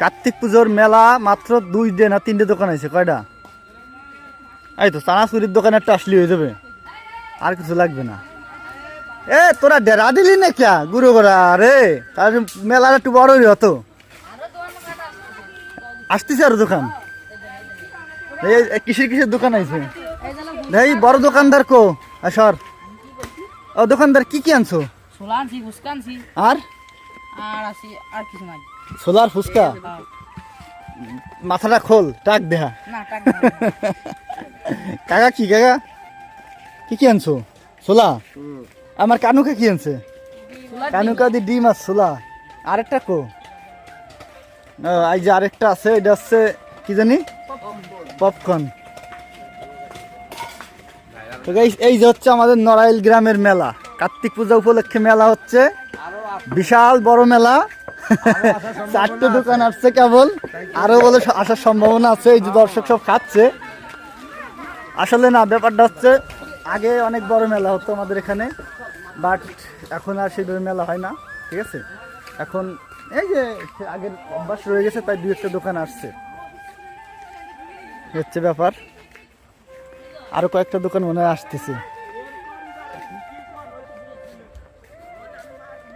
কার্তিক পুজোর মেলা মাত্র দুই দিন না তিনটে দোকান আছে কয়টা? এই তো চানাচুরির দোকানে একটা আসলি হয়ে যাবে। আর কিছু লাগবে না। এ তোরা ডেরা দিলি না ক্যা গুরু গোড়া রে। তার মেলার একটু বড় হতো। আসতেছে আর দোকান। এই কিসের কিসের দোকান আছে এই বড় দোকানদার কো? আসর ও দোকানদার কি কি আনছো? ছোলা আনছি ফুচকা আনছি। আর? আর আর কিছু নাই। সোলার ফুচকা? হ্যাঁ। মাথাটা খোল টাক দেহা। কাকা কি কাকা? কি কি আনছো? সোলা? আমার কানুকা কি আনছে? কানুকা দি ডিম আর ছোলা আরেকটা কো। এই যে আরেকটা আছে এটা হচ্ছে কি জানি? পপকর্ন। তো এই যে হচ্ছে আমাদের নড়াইল গ্রামের মেলা। কার্তিক পূজা উপলক্ষে মেলা হচ্ছে। বিশাল বড় মেলা। চারটে দোকান আসছে কেবল। আরও বলে আসার সম্ভাবনা আছে এই যে দর্শক সব খাচ্ছে। আসলে না ব্যাপারটা হচ্ছে আগে অনেক বড় মেলা হতো আমাদের এখানে বাট এখন আর সেইভাবে মেলা হয় না ঠিক আছে? এখন এই যে আগের অভ্যাস রয়ে গেছে তাই দু একটা দোকান আসছে। হচ্ছে ব্যাপার। আরও কয়েকটা দোকান মনে হয় আসতেছে।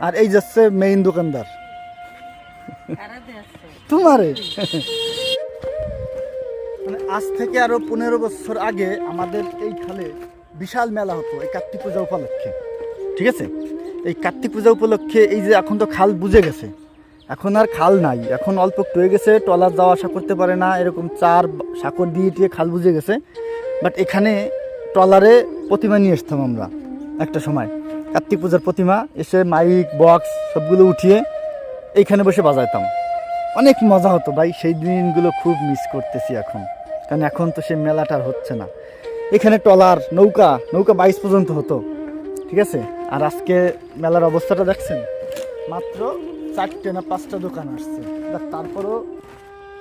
আর এই যাচ্ছে মেইন দোকানদার। তোমারে? মানে আজ থেকে আরও পনেরো বছর আগে আমাদের এই খালে বিশাল মেলা হতো, এই কার্তিক পূজা উপলক্ষে। ঠিক আছে? এই কার্তিক পূজা উপলক্ষে এই যে এখন তো খাল বুঝে গেছে। এখন আর খাল নাই, এখন অল্প একটু হয়ে গেছে, ট্রলার যাওয়া আসা করতে পারে না, এরকম চার সাঁকর দিয়ে টিয়ে খাল বুঝে গেছে। বাট এখানে ট্রলারে প্রতিমা নিয়ে আসতাম আমরা একটা সময়। কার্তিক পূজার প্রতিমা, এসে মাইক, বক্স সবগুলো উঠিয়ে এইখানে বসে বাজাইতাম। অনেক মজা হতো ভাই, সেই দিনগুলো খুব মিস করতেছি এখন। কারণ এখন তো সেই মেলাটা হচ্ছে না। এখানে ট্রলার, নৌকা নৌকা বাইশ পর্যন্ত হতো, ঠিক আছে? আর আজকে মেলার অবস্থাটা দেখছেন? মাত্র চারটে না পাঁচটা দোকান আসছে। তারপরও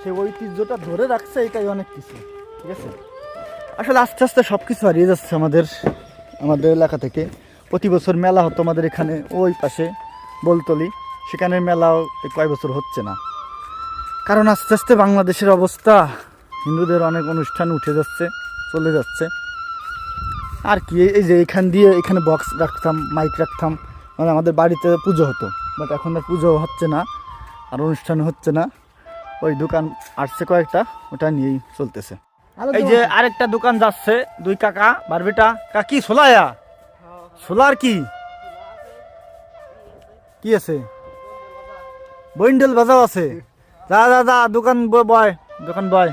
সে ঐতিহ্যটা ধরে রাখছে, এটাই অনেক কিছু, ঠিক আছে? আসলে আস্তে আস্তে সব কিছু হারিয়ে যাচ্ছে আমাদের আমাদের এলাকা থেকে। প্রতি বছর মেলা হতো আমাদের এখানে ওই পাশে বলতলি। সেখানে মেলাও কয় বছর হচ্ছে না। কারণ আস্তে আস্তে বাংলাদেশের অবস্থা হিন্দুদের অনেক অনুষ্ঠান উঠে যাচ্ছে চলে যাচ্ছে। আর কি এই যে এখান দিয়ে এখানে বক্স রাখতাম মাইক রাখতাম মানে আমাদের বাড়িতে পুজো হতো। বাট এখন আর পুজো হচ্ছে না আর অনুষ্ঠান হচ্ছে না। ওই দোকান আসছে কয়েকটা ওটা নিয়েই চলতেছে। এই যে আরেকটা দোকান যাচ্ছে দুই কাকা বারবিটা। কাকি সোলায়া। সোলার কি কি আছে বইন্ডেল বাজাও আছে যা যা যা দোকান ব- বয় দোকান বয়